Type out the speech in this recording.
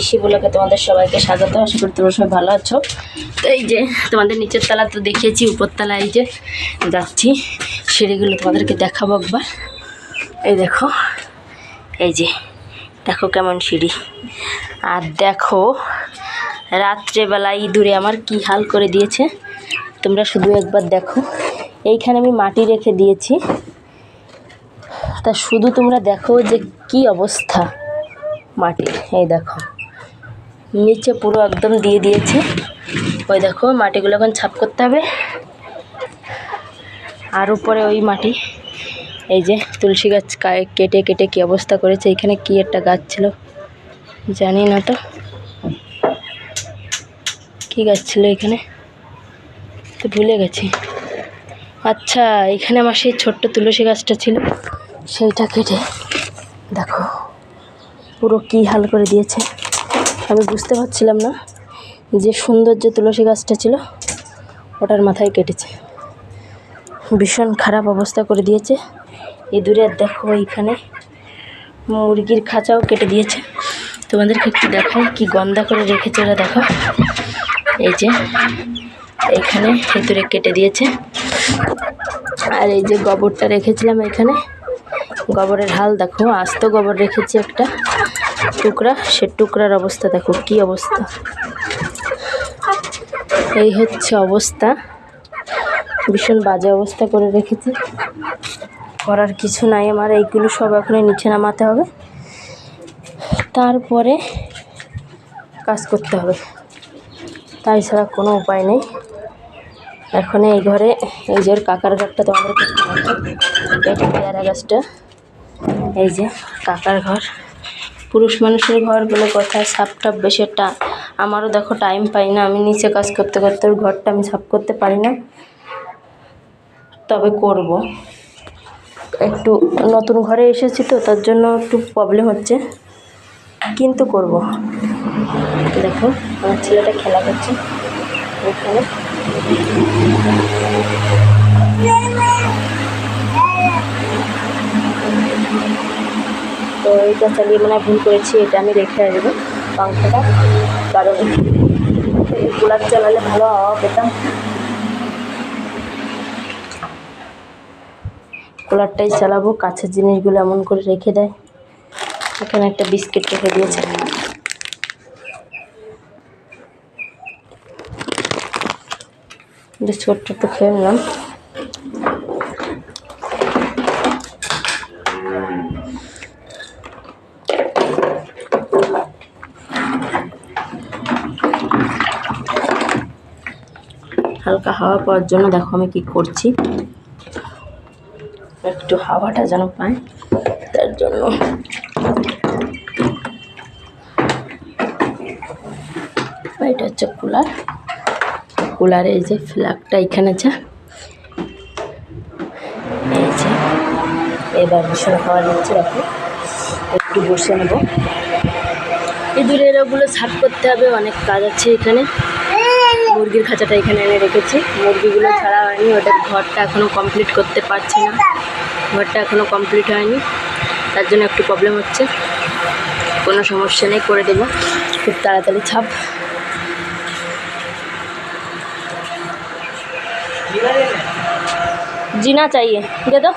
ঋষি বলেকে তোমাদের সবাইকে স্বাগত। আশা করি তোমরা সবাই ভালো আছো। তো এই যে তোমাদের নিচের তলা তো দেখিয়েছি, উপর তলা এই যে যাচ্ছি। সিঁড়িগুলো তোমাদেরকে দেখাবো একবার। এই দেখো, এই যে দেখো কেমন সিঁড়ি। আর দেখো, রাত্রেবেলা ইঁদুরে আমার কি হাল করে দিয়েছে। তোমরা শুধু একবার দেখো। এইখানে আমি মাটি রেখে দিয়েছি। তা শুধু তোমরা দেখো যে কি অবস্থা মাটির। এই দেখো। নিচে পুরো একদম দিয়ে দিয়েছে। ওই দেখো, মাটিগুলো এখন ছাপ করতে হবে। আর উপরে ওই মাটি। এই যে তুলসী গাছ কেটে কেটে কি অবস্থা করেছে, এখানে কি একটা গাছ ছিল? জানি না তো। কি গাছ ছিল এখানে? তো ভুলে গেছি। আচ্ছা এখানে আমার সেই ছোট্ট তুলসী গাছটা ছিল। সেইটা কেটে দেখো। পুরো কী হাল করে দিয়েছে। আমি বুঝতে পারছিলাম না যে সুন্দর যে তুলসী গাছটা ছিল, ওটার মাথায় কেটেছে। ভীষণ খারাপ অবস্থা করে দিয়েছে। ইঁদুরের দেখো এইখানে মুরগির খাঁচাও কেটে দিয়েছে। তোমাদেরকে একটু দেখাই কি গন্ধা করে রেখেছে ওরা, দেখো। এই যে এইখানে ভেতরে কেটে দিয়েছে। আর এই যে গোবরটা রেখেছিলাম এখানে। গোবরের হাল দেখো, আস্ত গোবর রেখেছি একটা। টুকরা, সে টুকরার অবস্থা দেখো, কি অবস্থা? এই হচ্ছে অবস্থা। ভীষণ বাজে অবস্থা করে রেখেছি। করার কিছু নাই আমার, এইগুলো সব এখন নিচে নামাতে হবে। তারপরে কাজ করতে হবে। তাই ছাড়া কোনো উপায় নেই। এখন এই ঘরে, এই যে কাকার ঘরটা তোমাদেরকে দেখাই। এটা পেয়ারা গাছটা। এই যে কাকার ঘর। পুরুষ মানুষের ঘর বলে কথা সাপ টাপ বেশি একটা আমারও দেখো টাইম পাই না, আমি নিচে কাজ করতে করতে ওর ঘরটা আমি সাফ করতে পারি না। তবে করব। একটু নতুন ঘরে এসেছি তো, তার জন্য একটু প্রবলেম হচ্ছে। কিন্তু করব। দেখো, আমার ছেলেটা খেলা করছে। তো এইটা চালিয়ে মানে ভুল করেছি, এটা আমি রেখে আসব পাংখাটা, কারণ কুলার চালালে ভালো হাওয়া পেতাম। কুলারটাই চালাবো কাছের জিনিসগুলো এমন করে রেখে দেয়। এখানে একটা বিস্কিট রেখে দিয়েছে। বিস্কুটটা একটু খেয়ে নিলাম। হালকা হাওয়া পাওয়ার জন্য দেখো আমি কি করছি। একটু হাওয়াটা যেন পায় তার জন্য। এটা হচ্ছে কুলার। কুলারে এই যে ফ্ল্যাগটা এখানে যা এই এবার ভীষণ হাওয়া দিচ্ছে, দেখো। একটু বসে নেব। ইঁদুরের ওগুলো সাফ করতে হবে, অনেক কাজ আছে এখানে। মুরগির খাঁচাটা এখানে এনে রেখেছি মুরগিগুলো ছাড়া হয়নি ওদের ঘরটা এখনও কমপ্লিট করতে পারছি না ঘরটা এখনও কমপ্লিট হয়নি তার জন্য একটু প্রবলেম হচ্ছে কোনো সমস্যা নেই করে দেবো খুব তাড়াতাড়ি ছাপ जीना चाहिए दे दो